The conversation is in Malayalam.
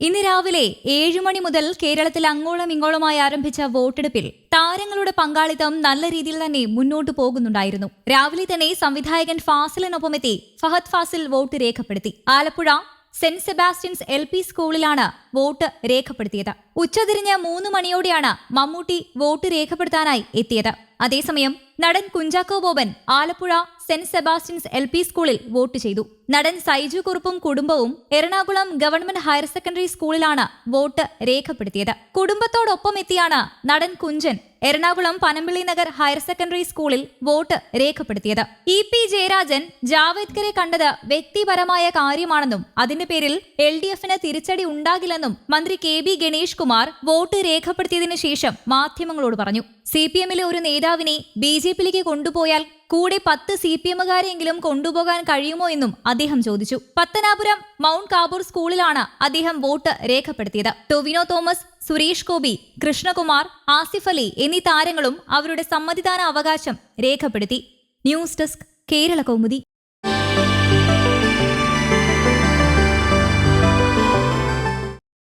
ഇന്ന് രാവിലെ ഏഴു മണി മുതൽ കേരളത്തിൽ അങ്ങോളം ഇങ്ങോളമായി ആരംഭിച്ച വോട്ടെടുപ്പിൽ താരങ്ങളുടെ പങ്കാളിത്തം നല്ല രീതിയിൽ തന്നെ മുന്നോട്ടു പോകുന്നുണ്ടായിരുന്നു. രാവിലെ തന്നെ സംവിധായകൻ ഫാസിലിനൊപ്പമെത്തി ഫഹദ് ഫാസിൽ വോട്ട് രേഖപ്പെടുത്തി. Alappuzha saint Sebastian's L P സ്കൂളിലാണ് വോട്ട് രേഖപ്പെടുത്തിയത്. ഉച്ചതിരിഞ്ഞ് മൂന്ന് മണിയോടെയാണ് മമ്മൂട്ടി വോട്ട് രേഖപ്പെടുത്താനായി എത്തിയത്. അതേസമയം നടൻ Kunchacko Boban Alappuzha saint Sebastian's L P സ്കൂളിൽ വോട്ട് ചെയ്തു. നടൻ സൈജു കുറുപ്പും കുടുംബവും എറണാകുളം ഗവൺമെന്റ് ഹയർ സെക്കൻഡറി സ്കൂളിലാണ് വോട്ട് രേഖപ്പെടുത്തിയത്. കുടുംബത്തോടൊപ്പം എത്തിയാണ് നടൻ കുഞ്ചൻ എറണാകുളം പനമ്പിള്ളി നഗർ ഹയർ സെക്കൻഡറി സ്കൂളിൽ വോട്ട് രേഖപ്പെടുത്തിയത്. ഇ പി ജയരാജൻ ജാവേദ്കറെ കണ്ടത് വ്യക്തിപരമായ കാര്യമാണെന്നും അതിന്റെ പേരിൽ എൽ ഡി എഫിന് തിരിച്ചടി ഉണ്ടാകില്ലെന്നും മന്ത്രി K B Ganesh Kumar vote രേഖപ്പെടുത്തിയതിനു ശേഷം മാധ്യമങ്ങളോട് പറഞ്ഞു. സി പി എമ്മിലെ ഒരു നേതാവിനെ ബി ജെ പിയിലേക്ക് കൊണ്ടുപോയാൽ കൂടെ പത്ത് സി പി എമ്മുകാരെങ്കിലും കൊണ്ടുപോകാൻ കഴിയുമോ എന്നും അദ്ദേഹം ചോദിച്ചു. പത്തനാപുരം മൗണ്ട് കാബൂർ സ്കൂളിലാണ് അദ്ദേഹം വോട്ട് രേഖപ്പെടുത്തിയത്. ടൊവിനോ തോമസ് സുരേഷ് ഗോപി കൃഷ്ണകുമാർ ആസിഫ് അലി എന്നീ താരങ്ങളും അവരുടെ സമ്മതിദാന അവകാശം രേഖപ്പെടുത്തി. News desk Kerala Kaumudi.